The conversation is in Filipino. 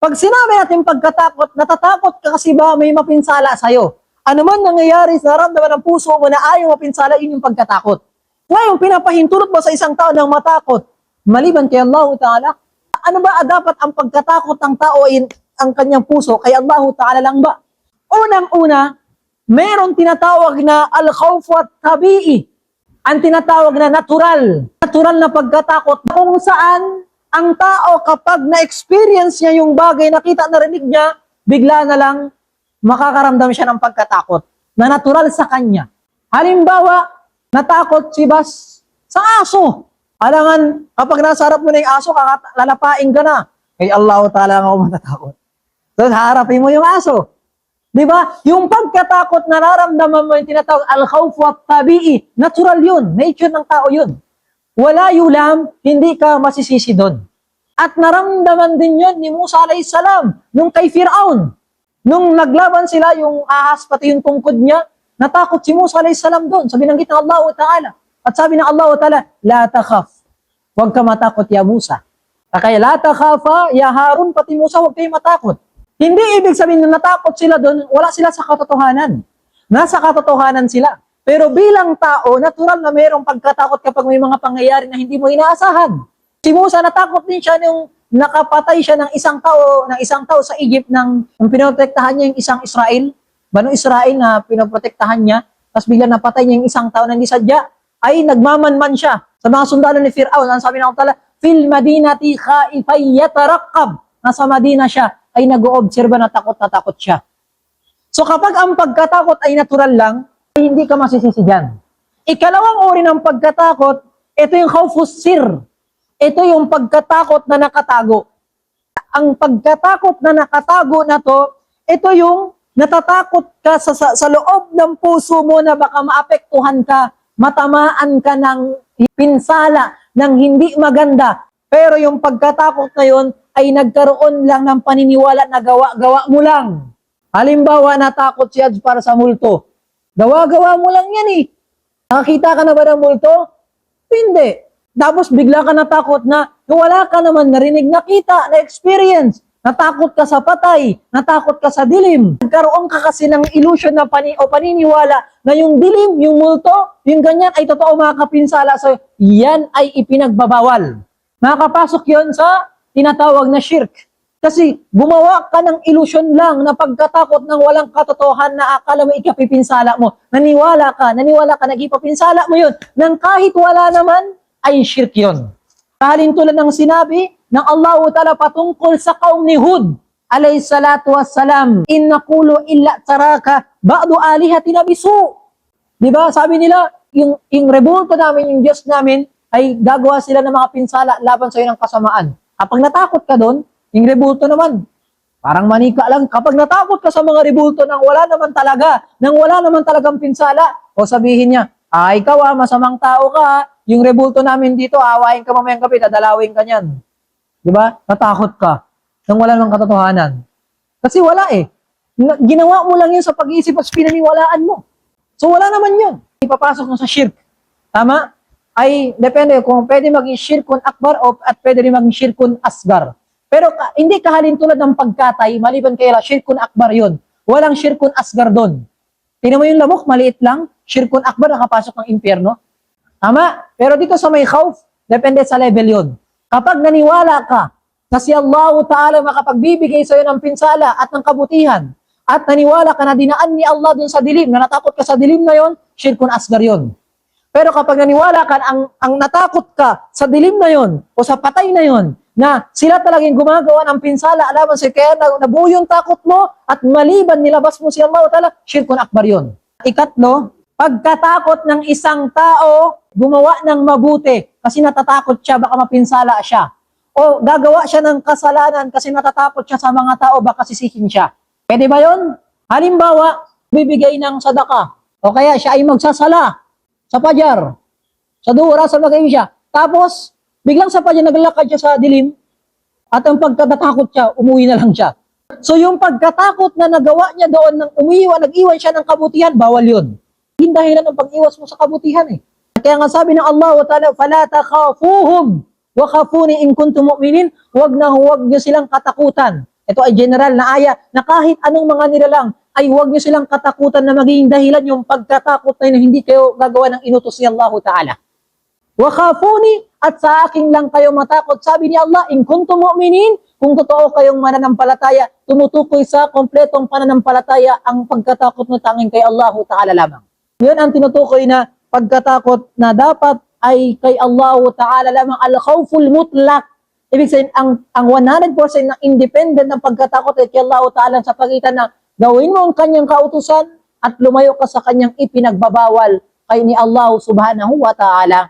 Pag sinabi natin pagkatakot, natatakot ka kasi ba may mapinsala sa'yo? Ano man nangyayari sa naramdaman ng puso mo na ayaw mapinsala, yun yung pagkatakot. Ngayon, pinapahintulot ba sa isang tao ng matakot? Maliban kay Allah Ta'ala? Ano ba dapat ang pagkatakot ng tao in ang kanyang puso kay Allah Ta'ala lang ba? Unang-una, meron tinatawag na al-khawf at tabi'i. Ang tinatawag na natural. Natural na pagkatakot kung saan ang tao kapag na-experience niya yung bagay, nakita, narinig niya, bigla na lang makakaramdam siya ng pagkatakot na natural sa kanya. Halimbawa, natakot si Bas sa aso. Alangan, kapag nasa harap mo na yung aso, lalapain ka na. Kay Allah Ta'ala nga ako matatakot. So, harapin mo yung aso. Di ba? Yung pagkatakot na nararamdaman mo yung tinatawag al-khawf wa tabi'i. Natural yun. Nature ng tao yun. Wala yulam, hindi ka masisisi doon. At naramdaman din yun ni Musa alayhis salam nung kay Fir'aun. Nung naglaban sila, yung ahas pati yung tungkod niya, natakot si Musa alayhis salam doon. Sabi ng ng Allah Ta'ala. At sabi ng Allah Ta'ala, La takhaf. Huwag ka matakot, ya Musa. Kaya la takhafa, ya Harun, pati Musa, huwag kayo matakot. Hindi ibig sabihin na natakot sila doon, wala sila sa katotohanan. Nasa katotohanan sila. Pero bilang tao, natural na mayroong pagkatakot kapag may mga pangyayari na hindi mo inaasahan. Si Musa natakot din siya nung nakapatay siya ng isang tao, ng isang tao sa Egypt nang, pinoprotektahan niya yung isang Israel, Banu Israel na pinoprotektahan niya, tapos bigla napatay niya yung isang tao na hindi sadya, ay nagmamanman siya sa mga sundalo ni Fir'aun. Ang sabi ng Allah, fil madinati khaifay yataraqqab. Nasa Madina siya, ay nag-oobserba na takot na takot siya. So kapag ang pagkatakot ay natural lang, ay hindi ka masisisi dyan. Ikalawang uri ng pagkatakot, ito yung khawfus sir. Ito yung pagkatakot na nakatago. Ang pagkatakot na nakatago na to, ito yung natatakot ka sa, sa, sa loob ng puso mo na baka maapektuhan ka, matamaan ka ng pinsala, ng hindi maganda. Pero yung pagkatakot na yun ay nagkaroon lang ng paniniwala na gawa-gawa mo lang. Halimbawa, natakot si Ads para sa multo. Gawa-gawa mo lang yan eh. Nakakita ka na ba ng multo? Hindi. Tapos bigla ka natakot na wala ka naman narinig, nakita, na-experience. Natakot ka sa patay, natakot ka sa dilim. Nagkaroon ka kasi ng illusion na pani o paniniwala na yung dilim, yung multo, yung ganyan ay totoo makakapinsala sa'yo. Yan ay ipinagbabawal. Makakapasok yon sa tinatawag na shirk. Kasi gumawa ka ng illusion lang na pagkatakot ng walang katotohan na akala mo ikapipinsala mo. Naniwala ka, naniwala ka, nagipapinsala mo yun. Nang kahit wala naman, ay shirk yun. Kahalin tulad ng sinabi ng Allah Ta'ala patungkol sa kaum ni Hud, alayhi salatu wassalam, in naqulu illa taraka ba'du alihatina bisu. Di ba? Sabi nila, yung, yung rebulto namin, yung Diyos namin, ay gagawa sila ng mga pinsala laban sa iyo ng kasamaan. Kapag natakot ka doon, yung rebulto naman, parang manika lang. Kapag natakot ka sa mga rebulto nang wala naman talaga, nang wala naman talagang pinsala, o sabihin niya, ah, ikaw ah, masamang tao ka ah. yung rebulto namin dito, awayin ka mamayang gabi, dadalawin ka niyan. Di ba? Natakot ka nang wala ng katotohanan. Kasi wala eh. Na- Ginawa mo lang yun sa pag-iisip at pinaniwalaan mo. So wala naman yun. Ipapasok mo sa shirk. Tama? Ay, depende kung pwede maging shirkun akbar o at pwede rin maging shirkun asgar. Pero ka- hindi kahalin tulad ng pagkatay, maliban kay shirkun akbar yun. Walang shirkun asgar doon. Tingnan mo yung lamok, maliit lang. Shirkun akbar, nakapasok ng impyerno. Tama? Pero dito sa may khawf, depende sa level yun. Kapag naniwala ka na si Allah Ta'ala makapagbibigay sa iyo ng pinsala at ng kabutihan, at naniwala ka na dinaan ni Allah dun sa dilim, na natakot ka sa dilim na yon, shirkun asgar yon. Pero kapag naniwala ka, ang, ang natakot ka sa dilim na yon, o sa patay na yon, na sila talagang gumagawa ng pinsala, alaman sa kaya na, nabuo yung takot mo, at maliban nilabas mo si Allah Ta'ala, shirkun akbar yon. Ikatlo, pagkatakot ng isang tao, gumawa ng mabuti kasi natatakot siya, baka mapinsala siya. O gagawa siya ng kasalanan kasi natatakot siya sa mga tao, baka sisihin siya. Pwede ba yon? Halimbawa, bibigay ng sadaka. O kaya siya ay magsasala sa pajar. Sa duura, sa magay siya. Tapos, biglang sa pajar, naglalakad siya sa dilim. At ang pagkatatakot siya, umuwi na lang siya. So yung pagkatakot na nagawa niya doon, nang umiwan, nag-iwan siya ng kabutihan, bawal yun. Hindi dahilan ng pag-iwas mo sa kabutihan eh. Kaya nga sabi ng Allah Ta'ala, فَلَا تَخَافُوهُمْ وَخَافُونِ إِن كُنْتُمْ مُؤْمِنِينَ Huwag na huwag niyo silang katakutan. Ito ay general na aya na kahit anong mga nilalang ay huwag niyo silang katakutan na magiging dahilan yung pagkatakot na yun na hindi kayo gagawa ng inutos ni Allah Ta'ala. Wakhafuni at sa akin lang kayo matakot. Sabi ni Allah, in kuntum mu'minin, kung totoo kayong mananampalataya, tumutukoy sa kompletong pananampalataya ang pagkatakot na tanging kay Allah Ta'ala lamang. Yun ang tinutukoy na pagkatakot na dapat ay kay Allah Ta'ala lamang al-khawful mutlak. Ibig sabihin, ang, ang 100% na independent ng pagkatakot ay kay Allah Ta'ala sa pagitan na gawin mo ang kanyang kautusan at lumayo ka sa kanyang ipinagbabawal kay ni Allah Subhanahu wa Ta'ala.